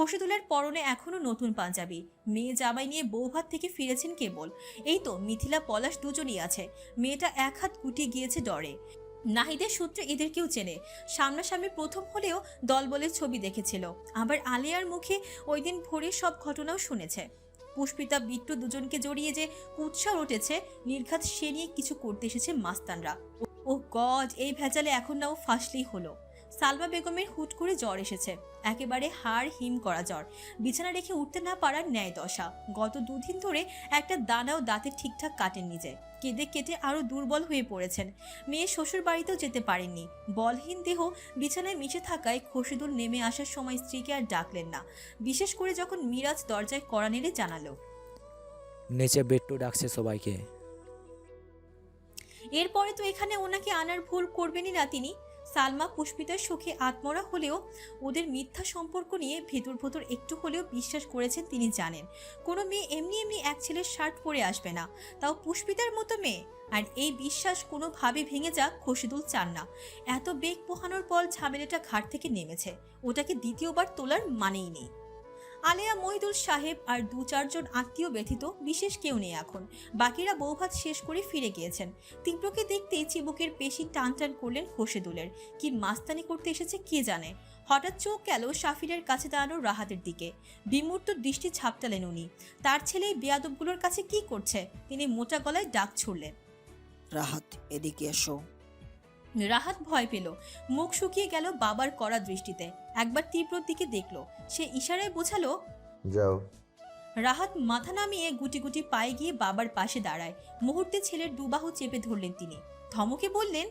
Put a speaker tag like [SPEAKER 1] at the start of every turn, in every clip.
[SPEAKER 1] খসিদুলের পরনে এখনও নতুন পাঞ্জাবি। মেয়ে জামাই নিয়ে বৌভাত থেকে ফিরেছেন কেবল। এই তো মিথিলা পলাশ দুজনই আছে। মেয়েটা এক হাত গুটিয়ে গিয়েছে ডরে। নাহিদের সূত্রে এদের কেউ চেনে। সামনাসামনি প্রথম হলেও দলবলের ছবি দেখেছিল। আবার আলিয়ার মুখে ওই দিন ভোরে সব ঘটনাও শুনেছে। পুষ্পিতা, বিট্টু দুজনকে জড়িয়ে যে উৎসাহ উঠেছে, নির্ঘাত সে নিয়ে কিছু করতে এসেছে মাস্তানরা। ও গজ এই ভেজালে এখন নাও ফাঁসলেই হলো। সালমা বেগমের হুট করে জ্বর এসেছে। একেবারে হাড় হিম করা জ্বর। বিছানা রেখে উঠতে না পারার ন্যায় দশা। গত দুদিন ধরে একটা দানাও দাঁতে ঠিকঠাক কাটেন নিজে কেঁদে কেটে আরও দুর্বল হয়ে পড়েছেন। মেয়ে শ্বশুর বাড়িতেও যেতে পারেননি। বলহীন দেহ বিছানায় মিশে থাকায় খসিদুল নেমে আসার সময় স্ত্রীকে আর ডাকলেন না। বিশেষ করে যখন মিরাজ দরজায় কড়া নেড়ে জানালো।
[SPEAKER 2] নিচে বিট্টু ডাকছে সবাইকে।
[SPEAKER 1] এরপরে তো এখানে ওনাকে আনার ভুল করবেনই না তিনি। সালমা পুষ্পিতার সুখে আত্মরা হলেও ওদের মিথ্যা সম্পর্ক নিয়ে ভেতর ভেতর একটু হলেও বিশ্বাস করেছেন তিনি জানেন। কোনো মেয়ে এমনি এমনি এক ছেলের শার্ট পরে আসবে না। তাও পুষ্পিতার মতো মেয়ে। আর এই বিশ্বাস কোনোভাবে ভেঙে যাক খসিদুল চান না। এত বেগ পোহানোর পর ঝামেলাটা ঘাট থেকে নেমেছে। ওটাকে দ্বিতীয়বার তোলার মানেই নেই। আলেয়া মহিদুল সাহেব আর দু চারজন আত্মীয় ব্যথিত বিশেষ কেউ নেই এখন। বাকিরা বৌভাত শেষ করে ফিরে গিয়েছেন। তীব্রকে দেখতে চিবুকের পেশি টান টান করলেন খসেদুলের কি মাস্তানি করতে এসেছে কে জানে? হঠাৎ চোখ গেল সাফিরের কাছে দাঁড়ানো রাহাতের দিকে। বিমূর্ত দৃষ্টি ঝাপটালেন উনি। তার ছেলে বেয়াদবগুলোর কাছে কি করছে? তিনি মোটা গলায় ডাক ছুড়লেন।
[SPEAKER 3] রাহাত, এদিকে এসো।
[SPEAKER 1] রাহাত ভয় পেল। মুখ শুকিয়ে গেল বাবার কড়া দৃষ্টিতে। একবার তীব্রর দিকে দেখল। সে ইশারায় বোঝালো
[SPEAKER 4] যাও।
[SPEAKER 1] রাহাত মাথা নামিয়ে গুটি গুটি পায়ে গিয়ে বাবার পাশে দাঁড়ায়। মুহূর্তে ছেলের দুবাহু চেপে ধরলেন তিনি। ধমকে বললেন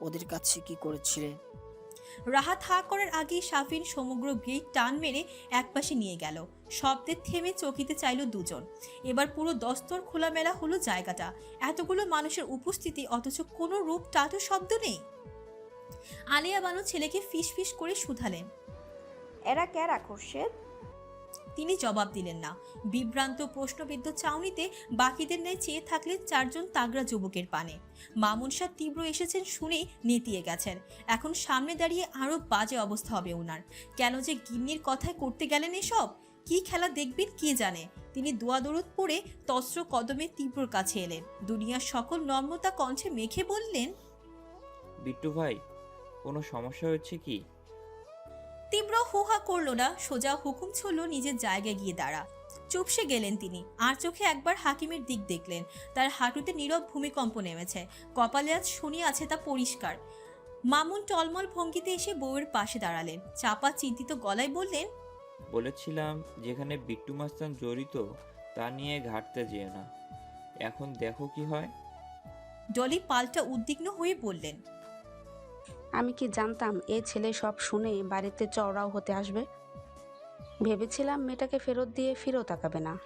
[SPEAKER 3] ওদের কাছে কি করেছিলে?
[SPEAKER 1] রাহাত হা করার আগেই সাফিন সমগ্র গেট টান মেরে একপাশে নিয়ে গেল। শব্দে থেমে চকিতে চাইল দুজন। এবার পুরো দস্তর খোলামেলা হলো জায়গাটা। এতগুলো মানুষের উপস্থিতি, অথচ কোনো রূপ টাটু শব্দ নেই। আলিয়া বানু ছেলেকে ফিস ফিস করে শুধালেন।
[SPEAKER 5] এরা ক্যারা খোরশেদ
[SPEAKER 1] তিনি জবাব দিলেন না। বিভ্রান্ত প্রশ্নবিদ্ধ চাউনিতে বাকিদের ন্যায় চেয়ে থাকলেন চারজন তাগড়া যুবকের পানে। মামুন শাহ তীব্র এসেছেন শুনেই নেতিয়ে গেছেন। এখন সামনে দাঁড়িয়ে আরও বাজে অবস্থা হবে ওনার কেন যে গিন্নির কথায় করতে গেলেন এসব? কি খেলা দেখবেন কে জানে? তিনি দোয়াদরুদ পড়ে তস্ত্র কদমে তীব্র কাছে এলেন। দুনিয়ার সকল নম্রতা কণ্ঠে মেখে বললেন,
[SPEAKER 6] বিট্টু ভাই, কোনো সমস্যা হচ্ছে কি?
[SPEAKER 1] তীব্র হুহা করল না সোজা হুকুম ছুড়ল নিজের জায়গায় গিয়ে দাঁড়া। চুপসে গেলেন তিনি আর চোখে একবার হাকিমের দিক দেখলেন। তার হাঁটুতে নীরব ভূমিকম্প নেমেছে কপালে আজ শুনি আছে তা পরিষ্কার। মামুন টলমল ভঙ্গিতে এসে বউয়ের পাশে দাঁড়ালেন চাপা চিন্তিত গলায় বললেন
[SPEAKER 6] বলেছিলাম যেখানে বিট্টু মাস্তান জড়িত তা নিয়ে ঘাটতে যেও না। এখন দেখো কি হয়?
[SPEAKER 1] ডলি পাল্টা উদ্বিগ্ন হয়ে বললেন
[SPEAKER 7] আমি কি জানতাম এই ছেলে সব শুনে বাড়িতে চওড়াও হতে আসবে? ভেবেছিলাম মেয়েটাকে ফেরত দিয়ে ফিরেও তাকাবে না।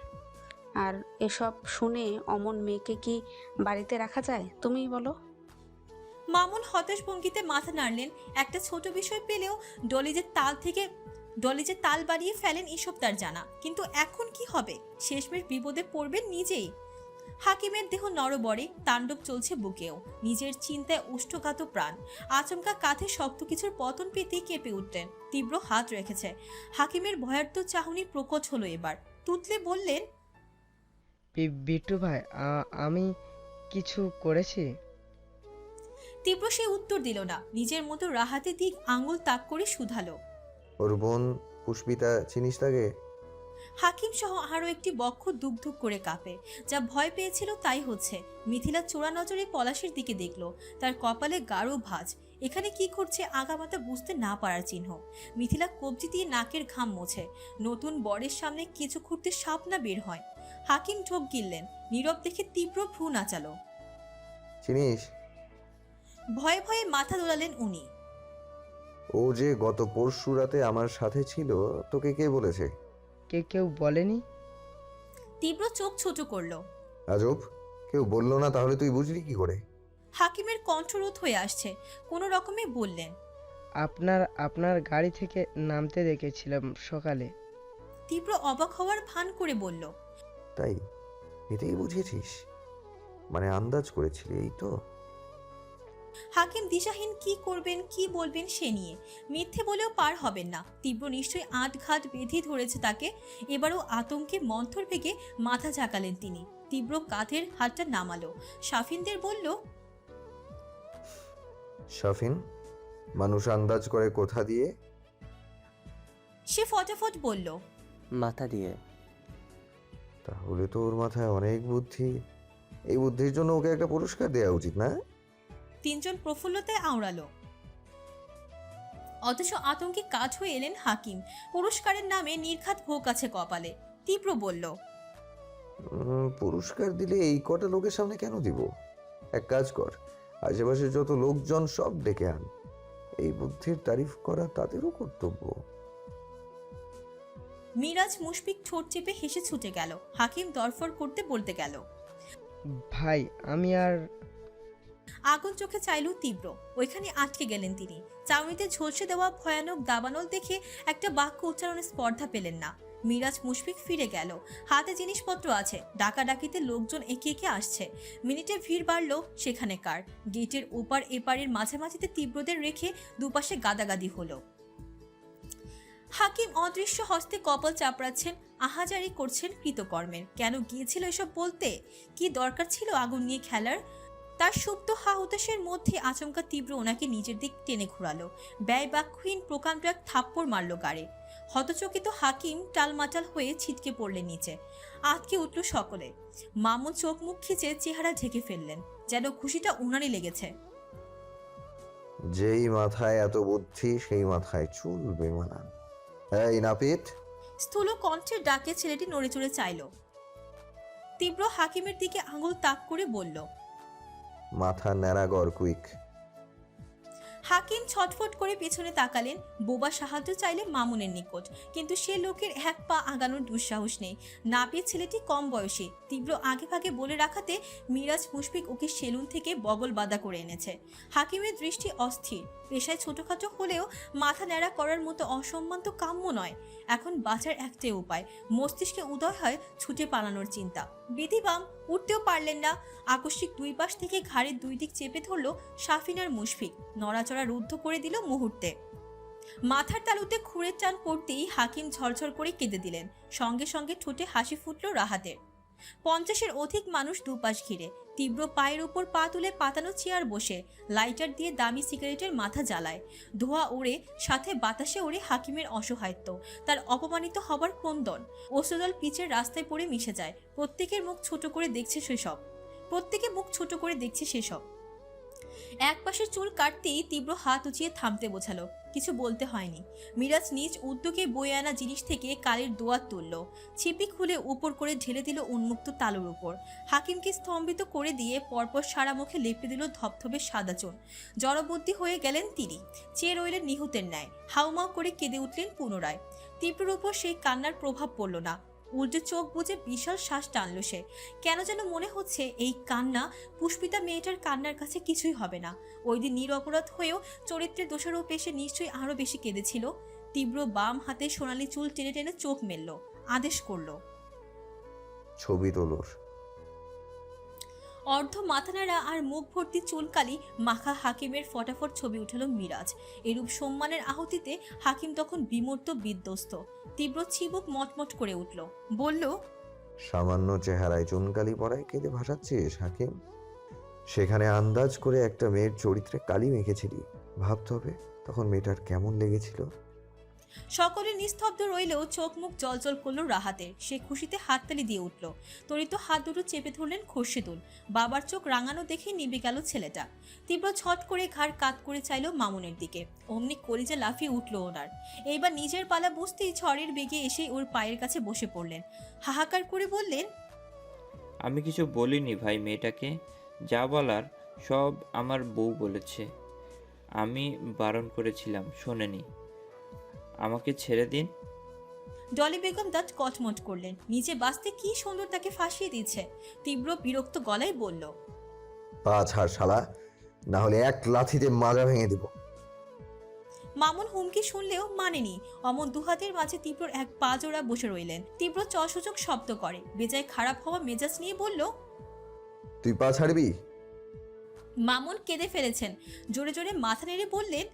[SPEAKER 7] আর এসব শুনে অমন মেয়েকে কি বাড়িতে রাখা যায়? তুমিই বলো।
[SPEAKER 1] মামুন হতাশ ভঙ্গিতে মাথা নাড়লেন। একটা ছোট বিষয় পেলেও ডলি যে তাল থেকে, ডলি যে তাল বাড়িয়ে ফেলেন, এসব তার জানা। কিন্তু এখন কি হবে? শেষমেশ বিপদে পড়বেন নিজেই। হাকিমের দেহ নরবরে তাণ্ডব চলছে বুকেও। নিজের চিন্তায় উষ্ঠঘাত প্রাণ। আচমকা কাঁধে শক্ত কিছুর পতন পেতেই কেঁপে উঠলেন। তীব্র হাত রেখেছে। হাকিমের ভয়ার্থ চাহনি প্রকট হলো এবার। তুতলে বললেন
[SPEAKER 8] বিট্টু ভাই আমি কিছু করেছি?
[SPEAKER 1] তীব্র সে উত্তর দিল না। নিজের মতো রাহাতে দিক আঙুল তাক করে শুধালো।
[SPEAKER 4] ওর বোন পুষ্পিতা চিনিস তাকে?
[SPEAKER 1] হাকিম সহ আরও একটি বক্ষ দুক ধুক করে কাঁপে। যা ভয় পেয়েছিল তাই হচ্ছে। মিথিলা চোরা নজরে পলাশের দিকে দেখল। তার কপালে গাঢ় ভাঁজ। এখানে কি করছে আগামাতা বুঝতে না পারার চিহ্ন। মিথিলা কবজি দিয়ে নাকের ঘাম মোছে। নতুন বরের সামনে কিছু খুঁড়তে সাপ না বের হয়। হাকিম ঢোক গিললেন। নীরব দেখে তীব্র ভ্রু নাচালো।
[SPEAKER 4] চিনিস?
[SPEAKER 1] ভয়ে ভয়ে মাথা দোলালেন উনি।
[SPEAKER 4] ও যে গত পরশু রাতে আমার সাথে ছিল তোকে কে বলেছে?
[SPEAKER 8] কে কেউ বলেনি?
[SPEAKER 1] তীব্র চোখ ছোট করল।
[SPEAKER 4] আজব কেউ বলল না তাহলে তুই বুঝলি কি করে?
[SPEAKER 1] হাকিমের কণ্ঠরোধ হয়ে আসছে কোনো রকমে বললেন
[SPEAKER 8] আপনার আপনার গাড়ি থেকে নামতে দেখেছিলাম সকালে।
[SPEAKER 1] তীব্র অবাক হওয়ার ভান করে বলল
[SPEAKER 4] তাই এটাই বুঝেছিস? মানে আন্দাজ করেছিলি এই তো?
[SPEAKER 1] হাকিম দিশাহীন কি করবেন কি বলবেন সে নিয়ে। মিথ্যে বলেও পার হবেন না। তীব্র নিশ্চয়ই আট ঘাট বেঁধে ধরেছে তাকে। এবারও আতঙ্কে মন্থর ভেগে মাথা ঝাঁকালেন তিনি। তীব্র কাঁধের হাতটা নামালো। সাফিনদের বলল
[SPEAKER 4] শাফিন মানুষ আন্দাজ করে কোথা দিয়ে?
[SPEAKER 1] সে ফটাফট বলল
[SPEAKER 9] মাথা দিয়ে।
[SPEAKER 4] তাহলে তো ওর মাথায় অনেক বুদ্ধি। এই বুদ্ধির জন্য ওকে একটা পুরস্কার দেওয়া উচিত না?
[SPEAKER 1] তিনজন প্রফুল্লতায় আওড়ালো। অথচ আতঙ্কে কাজ হয়ে এলেন হাকিম। পুরস্কারের নামে নির্ঘাত ভোগ আছে কপালে। তীব্র বলল
[SPEAKER 4] উম, পুরস্কার দিলে এই কটা লোকের সামনে কেন দিব? এক কাজ কর আশেপাশে যত লোকজন সব ডেকে আন। এই বুদ্ধির তারিফ করা তাদেরও কর্তব্য।
[SPEAKER 1] মিরাজ মুশফিক ঠোঁট চেপে হেসে ছুটে গেল। হাকিম দরফর করতে বলতে গেল
[SPEAKER 8] ভাই আমি আর
[SPEAKER 1] আগুন চোখে চাইল তীব্র। ওইখানে আটকে গেলেন তিনি। চাউনিতে ঝলসে দেওয়া ভয়ানক দাবানল দেখে একটা বাক্য উচ্চারণের স্পর্ধা পেলেন না। মিরাজ মুশফিক ফিরে গেল। হাতে জিনিসপত্র আছে। ডাকাডাকিতে লোকজন একে একে আসছে। মিনিটে ভিড় বাড়লো সেখানে কার। গেটের ওপার এপারের মাঝামাঝিতে তীব্রদের রেখে দুপাশে গাদাগাদি হলো। হাকিম অদৃশ্য হস্তে কপাল চাপড়াচ্ছেন, আহাজারি করছেন কৃতকর্মের। কেন গিয়েছিল এসব বলতে? কি দরকার ছিল আগুন নিয়ে খেলার? তার সুপ্ত হা হতাশের মধ্যে আচমকা তীব্র ওনাকে নিজের দিক টেনে ঘোরালো। ব্যয় বাক্যহীন প্রকাণ্ড এক থাপ্পড় মারল গাড়ে। হতচকিত হাকিম টালমাটাল হয়ে ছিটকে পড়লেন নিচে। আটকে উঠল সকলে। মামুন চোখ মুখ খিচে চেহারা ঢেকে ফেললেন যেন খুশিটা উনারই লেগেছে।
[SPEAKER 4] যেই মাথায় এত বুদ্ধি সেই মাথায় চুল বেমানান। এই নাপিত।
[SPEAKER 1] স্থূল কণ্ঠের ডাকে ছেলেটি নড়ে চড়ে চাইল। তীব্র হাকিমের দিকে আঙুল তাক করে বলল
[SPEAKER 4] মাথা ন্যাড়াগর কুইক।
[SPEAKER 1] হাকিম ছটফট করে পেছনে তাকালেন। বোবা সাহায্য চাইলে মামুনের নিকট। কিন্তু সে লোকের এক পা আগানোর দুঃসাহস নেই। না পেয়ে ছেলেটি কম বয়সী। তীব্র আগে ভাগে বলে রাখাতে মিরাজ মুশফিক ওকে সেলুন থেকে বগল বাদা করে এনেছে। হাকিমের দৃষ্টি অস্থির। পেশায় ছোটখাটো হলেও মাথা ন্যাড়া করার মতো অসম্মান তো কাম্য নয়। এখন বাঁচার একটাই উপায়। মস্তিষ্কে উদয় হয় ছুটে পালানোর চিন্তা। বিধিবাম উঠতেও পারলেন না। আকস্মিক দুই পাশ থেকে ঘাড়ের দুই দিক চেপে ধরল সাফিনার মুশফিক। নড়াচড়া রুদ্ধ করে দিল মুহূর্তে। মাথার তালুতে খুঁড়ের চান পড়তেই হাকিম ঝরঝর করে কেঁদে দিলেন। সঙ্গে সঙ্গে ঠোঁটে হাসি ফুটল রাহাতের। পঞ্চাশের অধিক মানুষ দুপাশ ঘিরে। তীব্র পায়ের উপর পা তুলে পাতানো চেয়ার বসে, লাইটার দিয়ে দামি সিগারেটের মাথা জ্বালায়। ধোয়া উড়ে সাথে বাতাসে উড়ে হাকিমের অসহায়ত্ব। তার অপমানিত হবার ক্রন্দন। ওসদল পিচের রাস্তায় পড়ে মিশে যায়। প্রত্যেকের মুখ ছোট করে দেখছে সেসব। প্রত্যেকে মুখ ছোট করে দেখছে সেসব। এক পাশের চুল কাটতেই তীব্র হাত উঁচিয়ে থামতে বোঝালো। কিছু বলতে হয়নি। মিরাজ নিজ উদ্যোগে বয়ে আনা জিনিস থেকে কালির দোয়ার তুলল। ছিপি খুলে উপর করে ঢেলে দিল উন্মুক্ত তালুর উপর। হাকিমকে স্তম্ভিত করে দিয়ে পরপর সারা মুখে লেপে দিল ধপধপে সাদা চোন। জড়বুদ্ধি হয়ে গেলেন তিনি। চেয়ে রইলেন নিহুতের ন্যায়। হাউমাউ করে কেঁদে উঠলেন পুনরায়। তীব্রর উপর সেই কান্নার প্রভাব পড়ল না। উল্টে চোখ বুঝে বিশাল শ্বাস টানল সে। কেন যেন মনে হচ্ছে এই কান্না পুষ্পিতা মেয়েটার কান্নার কাছে কিছুই হবে না। ওই দিন নিরপরাধ হয়েও চরিত্রের দোষারোপ এসে নিশ্চয়ই আরও বেশি কেঁদেছিল। তীব্র বাম হাতে সোনালি চুল টেনে টেনে চোখ মেলল। আদেশ করল।
[SPEAKER 4] ছবি তোলোর।
[SPEAKER 1] অর্ধ মাথানাড়া আর মুখ ভর্তি চুলকালি মাখা হাকিমের ফটাফট ছবি উঠালো মিরাজ। এরূপ সম্মানের আহুতিতে হাকিম তখন বিমূর্ত বিধ্বস্ত। তীব্র চিবুক মটমট করে উঠল। বলল,
[SPEAKER 4] সামান্য চেহারায় চুনকালি পড়ায় কেঁদে ভাসাচ্ছিস, হাকিম? সেখানে আন্দাজ করে একটা মেয়ের চরিত্রে কালি মেখেছিলি। ভাবতে হবে তখন মেয়েটার কেমন লেগেছিল।
[SPEAKER 1] সকলে নিস্তব্ধ রইলেও চোখ মুখ জলজল করল রাহাতের। সে খুশিতে হাততালি দিয়ে উঠল। তরিত হাত দুটো চেপে ধরলেন খোরশেদুল। বাবার চোখ রাঙানো দেখে নিবে গেল ছেলেটা। তীব্র ছট করে ঘাড় কাত করে চাইল মামুনের দিকে। অমনি কলিজা লাফিয়ে উঠল ওনার। এইবার নিজের পালা বুঝতেই ঝড়ের বেগে এসে ওর পায়ের কাছে বসে পড়লেন। হাহাকার করে বললেন,
[SPEAKER 6] আমি কিছু বলিনি ভাই মেয়েটাকে। যা বলার সব আমার বউ বলেছে। আমি বারণ করেছিলাম, শোনেনি। আমাকে ছেড়ে দিন।
[SPEAKER 1] ডলি বেগম দাঁত কটমট করলেন। নিচে বাঁচতে কি সুন্দর তাকে ফাঁসিয়ে দিচ্ছে। তীব্র বিরক্ত গলায় বলল
[SPEAKER 4] পা ছাড় শালা না হলে এক লাথিতে মাজা ভেঙে দিব।
[SPEAKER 1] মামুন হুমকি শুনলেও মানেনি। অমন দুহাতের মাঝে তীব্রর এক পা জোড়া বসে রইলেন। তীব্র চসূচক শব্দ করে। বেজায় খারাপ হওয়া মেজাজ নিয়ে বলল
[SPEAKER 4] তুই পা ছাড়বি?
[SPEAKER 1] মামুন কেঁদে ফেলেছেন। জোরে জোরে মাথা নেড়ে বললেন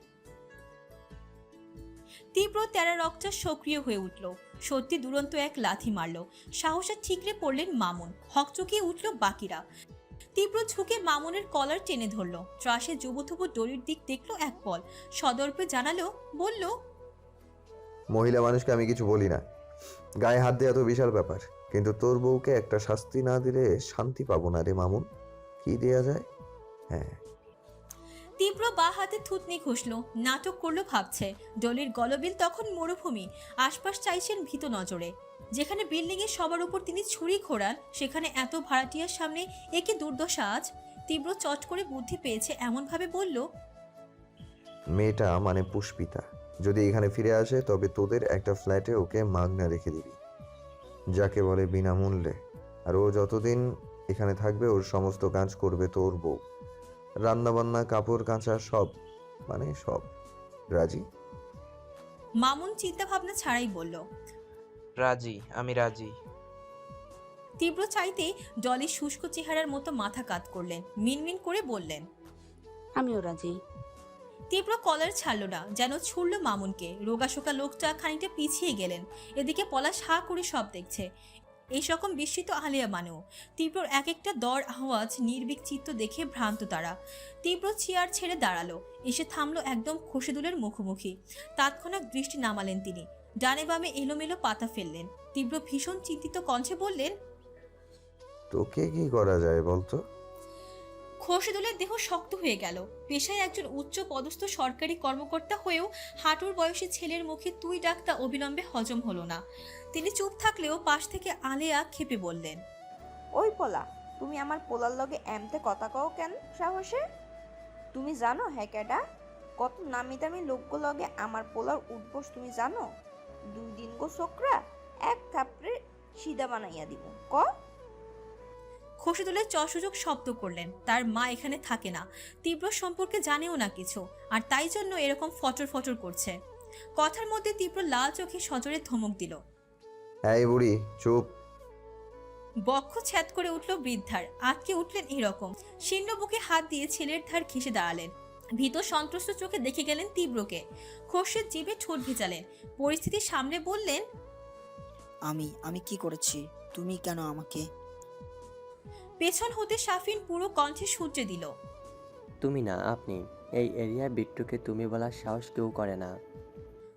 [SPEAKER 1] তীব্র তেরা রক্তটা সক্রিয় হয়ে উঠল। সত্যি দুরন্ত এক লাথি মারল। সাহসে ঠিকরে পড়লেন মামুন। হকচকিয়ে উঠল বাকিরা। তীব্র ঝুঁকে মামুনের কলার টেনে ধরল। ত্রাসে যুবথুবু দড়ির দিক দেখল এক পল। সদর্পে জানালো, বলল,
[SPEAKER 4] মহিলা মানুষকে আমি কিছু বলি না। গায়ে হাত দেওয়া তো বিশাল ব্যাপার। কিন্তু তোর বউকে একটা শাস্তি না দিলে শান্তি পাবো না রে মামুন। কি দেয়া যায়? হ্যাঁ।
[SPEAKER 1] তীব্র বা হাতে থুতনি ঘষল, নাটক করল ভাবছে। ডলির গলবিল তখন মরুভূমি, আশপাশ চাইছেন ভীত নজরে। যেখানে বিল্ডিং এর সবার উপর তিনি ছুরি ঘোরান, সেখানে এত ভাড়াটিয়ার সামনে একে দুর্দশা আজ? তীব্র চট করে বুদ্ধি পেয়েছে, এমনভাবে বলল,
[SPEAKER 4] মেয়েটা মানে পুষ্পিতা। যদি এখানে ফিরে আসে, তবে তোদের একটা ফ্ল্যাটে ওকে মাগনা রেখে দিবি। যাকে বলে বিনামূল্যে। আর ও যতদিন এখানে থাকবে, ওর সমস্ত কাজ করবে তোর বউ। রান্নাবান্না কাপড় কাঁচা সব মানে সব। রাজি?
[SPEAKER 1] মামুন চিন্তা ভাবনা ছাড়াই বলল
[SPEAKER 9] রাজি আমি রাজি।
[SPEAKER 1] তীব্র চাইতে ডলির শুষ্ক চেহারার মতো মাথা কাত করলেন মিনমিন করে বললেন
[SPEAKER 7] আমিও রাজি।
[SPEAKER 1] তীব্র কলার ছাড়ল না যেন ছুড়ল মামুনকে। রোগাশোকা লোকটা খানিকটা পিছিয়ে গেলেন এদিকে পলাশ হা করে সব দেখছে। এই রকম বিস্মিত আলিয়া মানেও তীব্র এক একটা দর আওয়াজ নির্বিক চিত্ত দেখে ভ্রান্ত তারা। তীব্র চেয়ার ছেড়ে দাঁড়াল। এসে থামলো একদম খসিদুলের মুখোমুখি। তাৎক্ষণিক দৃষ্টি নামালেন তিনি। ডানে বামে এলোমেলো পাতা ফেললেন। তীব্র ভীষণ চিন্তিত কণ্ঠে বললেন,
[SPEAKER 4] তোকে কি করা যায় বলতো?
[SPEAKER 1] খোরশেদুলের দেহ শক্ত হয়ে গেল। পেশায় একজন উচ্চ পদস্থ সরকারি কর্মকর্তা হয়েও হাঁটুর বয়সী ছেলের মুখে তুই ডাকটা অবিলম্বে হজম হলো না। তিনি চুপ থাকলেও পাশ থেকে আলেয়া খেপে বললেন,
[SPEAKER 5] ওই পোলা, তুমি আমার পোলার লগে এমতে কথা কও কেন সাহসে? তুমি জানো হ্যাঁ কেডা কত নামি দামি লোকগো লগে আমার পোলার উঠবোস তুমি জানো? দুই দিন গো ছোকরা এক থাপড়ে সিধা বানাইয়া দিব। ক?
[SPEAKER 1] খোরশেদুলের চসুযোগ শব্দ করলেন। তার মা এখানে থাকে না। তীব্র সম্পর্কে জানেও না কিছু আর তাই জন্য এরকম ফটর ফটর করছে। কথার মধ্যে তীব্র লাল চোখে সজোরে ধমক দিল।
[SPEAKER 4] এই বুড়ি চুপ।
[SPEAKER 1] বক্ষ ছ্যাদ করে উঠল বৃদ্ধার। আটকে উঠলেন এরকম। শীর্ণ বুকে হাত দিয়ে ছেলের ধার ঘেসে দাঁড়ালেন। ভীত সন্ত্রস্ত চোখে দেখে গেলেন তীব্রকে। খোরশেদ জিভে ঠোঁট ভেজালেন। পরিস্থিতি সামনে বললেন
[SPEAKER 3] আমি আমি কি করেছি? তুমি কেন আমাকে
[SPEAKER 1] পেছন হতে সাফিন পুরো কণ্ঠে সূর্যে দিল।
[SPEAKER 10] তুমি না আপনি। এই এরিয়া বিট্টুকে তুমি বলার সাহস কেউ করে না।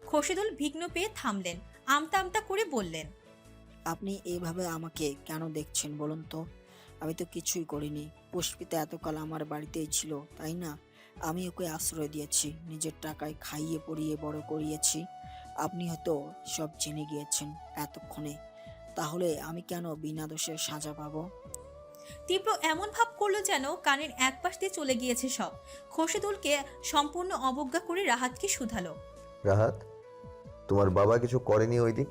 [SPEAKER 1] খোরশেদুল বিঘ্ন পেয়ে থামলেন আমতা আমতা করে বললেন
[SPEAKER 3] আপনি এইভাবে আমাকে কেন দেখছেন বলুন তো? আমি তো কিছুই করিনি। পুষ্পিতা এতকাল আমার বাড়িতেই ছিল তাই না? আমি ওকে আশ্রয় দিয়েছি নিজের টাকায় খাইয়ে পরিয়ে বড় করিয়েছি। আপনি হয়তো সব জেনে গিয়েছেন এতক্ষণে। তাহলে আমি কেন বিনা দোষের সাজা পাবো?
[SPEAKER 1] তীব্র এমন ভাব করল যেন কানের এক পাশ দিয়ে চলে গিয়েছে সব। খোরশেদুলকে সম্পূর্ণ অবজ্ঞা করে রাহাতকে শুধালো।
[SPEAKER 4] রাহাত তোমার বাবা কিছু করেনি ওই দিন?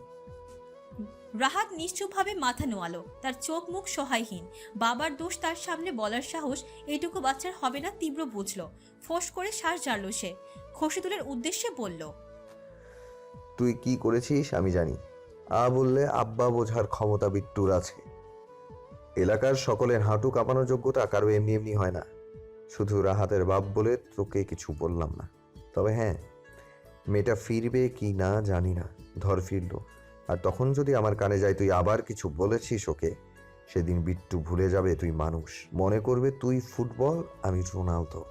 [SPEAKER 1] রাহাত নিশ্চুপভাবে মাথা নোয়ালো তার চোখ মুখ সহায়হীন। বাবার দোষ তার সামনে বলার সাহস এইটুকু বাচ্চার হবে না তীব্র বুঝলো ফোঁস করে শ্বাস জারল সে। খসিদুলের উদ্দেশ্যে বলল
[SPEAKER 4] তুই কি করেছিস আমি জানি। আ বললে আব্বা বোঝার ক্ষমতা বিট্টুর আছে। এলাকার সকলের হাঁটু কাঁপানোর যোগ্যতা কারও এমনি এমনি হয় না। শুধু রাহাতের বাপ বলে তোকে কিছু বললাম না। তবে হ্যাঁ মেয়েটা ফিরবে কি না জানি না, ধর ফিরলো। আর তখন যদি আমার কানে যায় তুই আবার কিছু বলেছিস ওকে, সেদিন বিট্টু ভুলে যাবে তুই মানুষ। মনে করবে তুই ফুটবল, আমি রোনালদো।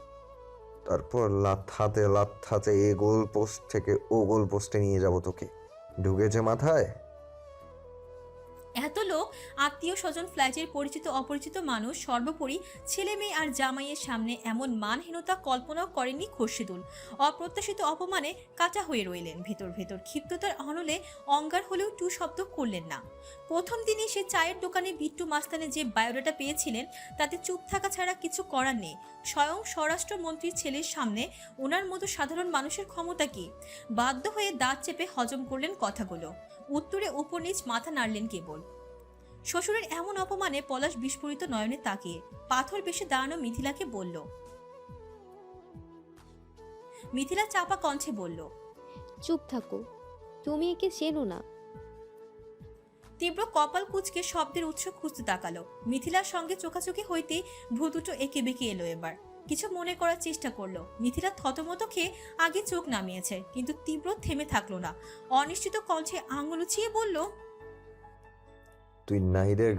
[SPEAKER 4] তারপর লাথাতে লাথাতে এ গোল পোস্ট থেকে ও গোল পোস্টে নিয়ে যাব তোকে। ঢুকেছে মাথায়?
[SPEAKER 1] আত্মীয় স্বজন ফ্ল্যাটের পরিচিত অপরিচিত মানুষ, সর্বোপরি ছেলে মেয়ে আর জামাইয়ের সামনে এমন মানহীনতা কল্পনাও করেননি খোরশেদুল। অপ্রত্যাশিত অপমানে কাটা হয়ে রইলেন। ভেতর ভেতর ক্ষিপ্ততার অনলে অঙ্গার হলেও টু শব্দ করলেন না। প্রথম দিনই সে চায়ের দোকানে বিট্টু মাস্তানে যে বায়োডাটা পেয়েছিলেন, তাতে চুপ থাকা ছাড়া কিছু করার নেই। স্বয়ং স্বরাষ্ট্রমন্ত্রীর ছেলের সামনে ওনার মতো সাধারণ মানুষের ক্ষমতা কি? বাধ্য হয়ে দাঁত চেপে হজম করলেন কথাগুলো। উত্তরে উপর নিচ মাথা নাড়লেন কেবল। শ্বশুরের এমন অপমানে পলাশ বিস্ফোরিত নয়নে তাকিয়ে পাথর বেশে দাঁড়ানো মিথিলাকে বলল মিথিলা চাপা কণ্ঠে বলল
[SPEAKER 11] চুপ থাকো তুমি একে চেনো না।
[SPEAKER 1] তীব্র কপাল কুচকে শব্দের উৎস খুঁজতে তাকালো। মিথিলার সঙ্গে চোখাচোখি হইতে ভ্রু দুটো এঁকে বেঁকে এলো এবার। কিছু মনে করার চেষ্টা করল। মিথিলা থতমত খেয়ে আগে চোখ নামিয়েছে কিন্তু তীব্র থেমে থাকল না। অনিশ্চিত কণ্ঠে আঙুল উঁচিয়ে বলল
[SPEAKER 4] তুই নাহিদের